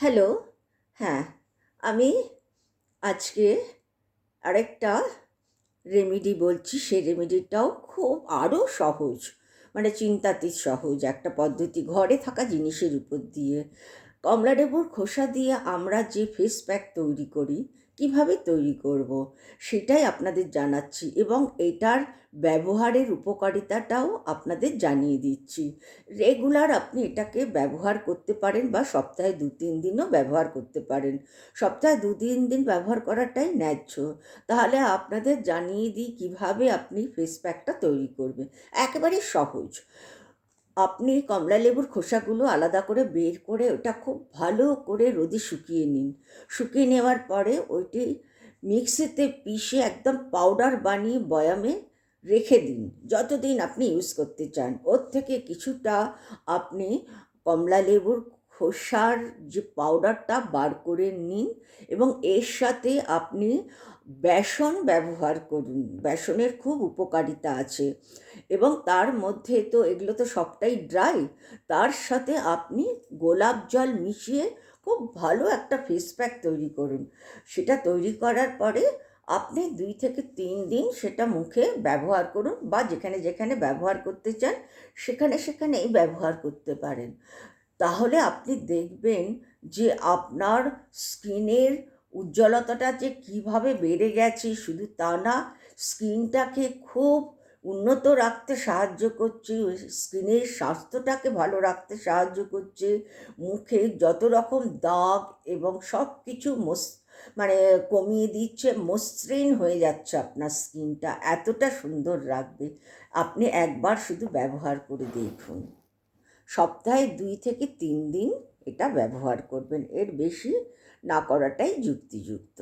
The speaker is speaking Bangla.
হ্যালো হ্যাঁ আমি আজকে আরেকটা রেমেডি বলছি, সেই রেমেডিটাও খুব আরও সহজ মানে চিন্তাতে সহজ, একটা পদ্ধতি, ঘরে থাকা জিনিসের উপর দিয়ে। কমলা লেবুর খোসা দিয়ে আমরা যে ফেস প্যাক তৈরি করি, কীভাবে তৈরি করব, সেটাই আপনাদের জানাচ্ছি এবং এটার ব্যবহারের উপকারিতাটাও আপনাদের জানিয়ে দিচ্ছি। রেগুলার আপনি এটাকে ব্যবহার করতে পারেন বা সপ্তাহে দু তিন দিনও ব্যবহার করতে পারেন। সপ্তাহে দু তিন দিন ব্যবহার করাটাই ন্যায্য। তাহলে আপনাদের জানিয়ে দিই কীভাবে আপনি ফেস প্যাকটা তৈরি করবেন। একেবারে সহজ। আপনি কমলা লেবুর খোসাগুলো আলাদা করে বের করে ওটা খুব ভালো করে রোদে শুকিয়ে নিন। শুকিয়ে নেওয়ার পরে ওইটি মিক্সিতে পিষে একদম পাউডার বানিয়ে বয়ামে রেখে দিন। যতদিন আপনি ইউজ করতে চান। ওর থেকে কিছুটা আপনি কমলা লেবুর খোসার যে পাউডারটা বার করে নিন এবং এর সাথে আপনি বেসন ব্যবহার করুন। বেসনের খুব উপকারিতা আছে। এবং তার মধ্যে তো এগুলো তো সবটাই ড্রাই তার সাথে আপনি গোলাপ জল মিশিয়ে খুব ভালো একটা ফেস প্যাক তৈরি করুন। সেটা তৈরি করার পরে আপনি দুই থেকে তিন দিন সেটা মুখে ব্যবহার করুন বা যেখানে যেখানে ব্যবহার করতে চান, সেখানে সেখানেই ব্যবহার করতে পারেন। তাহলে আপনি দেখবেন যে আপনার স্কিনের উজ্জ্বলতাটা যে কীভাবে বেড়ে গেছে, শুধু তা না স্কিনটাকে খুব উন্নত রাখতে সাহায্য করছে স্কিনের স্বাস্থ্যটাকে ভালো রাখতে সাহায্য করছে, মুখে যত রকম দাগ এবং সব কিছু মস মানে কমিয়ে দিচ্ছে, মসৃণ হয়ে যাচ্ছে আপনার স্কিনটা এতটা সুন্দর রাখবে। আপনি একবার শুধু ব্যবহার করে দেখুন। সপ্তাহে দুই থেকে তিন দিন এটা ব্যবহার করবেন। এর বেশি না করাটাই যুক্তিযুক্ত।